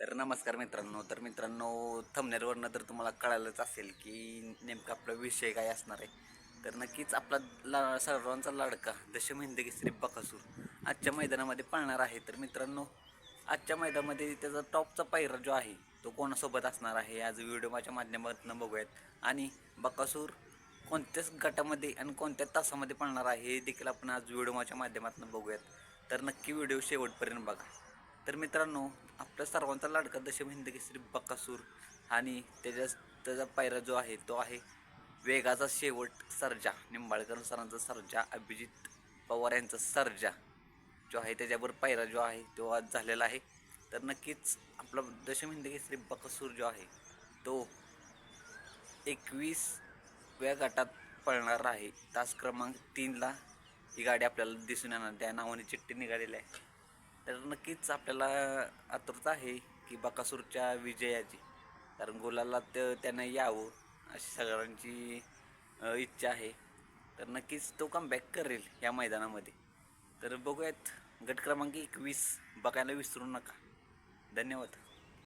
तर नमस्कार मित्रांनो तर मित्रांनो थंबनेरवरनं तर तुम्हाला कळालंच असेल की नेमका आपला विषय काय असणार आहे. तर नक्कीच आपला ला सर्वांचा लाडका दशम हिंदगी श्री बकासूर आजच्या मैदानामध्ये पाळणार आहे. तर मित्रांनो आजच्या मैदानामध्ये त्याचा टॉपचा पायरा जो आहे तो कोणासोबत असणार आहे? आज व्हिडिओ माझ्या माध्यमातून बघूयात. आणि बकासूर कोणत्याच गटामध्ये आणि कोणत्या तासामध्ये पळणार आहे हे देखील आपण आज व्हिडिओ माझ्या माध्यमातून बघूयात. तर नक्की व्हिडिओ शेवटपर्यंत बघा. तर मित्रांनो आपल्या सर्वांचा लाडका दशम हिंद केसरी बकासूर आणि त्याच्या त्याचा पायरा जो आहे तो आहे वेगाचा शेवट सर्जा. निंबाळकर सरांचा सर्जा अभिजित पवार यांचा सर्जा जो आहे त्याच्यावर पायरा जो आहे तो आज झालेला आहे. तर नक्कीच आपला दशम हिंद केसरी जो आहे तो एकवीस व्या गटात पळणार आहे. तास क्रमांक तीनला ही गाडी आपल्याला दिसून येणार. त्या नावाने चिठ्ठी निघालेली आहे. तर नक्कीच आपल्याला आतुरता आहे की बकासूरच्या विजयाची. कारण गोलाला तर त्यानं यावं अशी सगळ्यांची इच्छा आहे. तर नक्कीच तो कमबॅक करेल या मैदानामध्ये. तर बघूयात गट क्रमांक एकवीस. बघायला विसरू नका. धन्यवाद.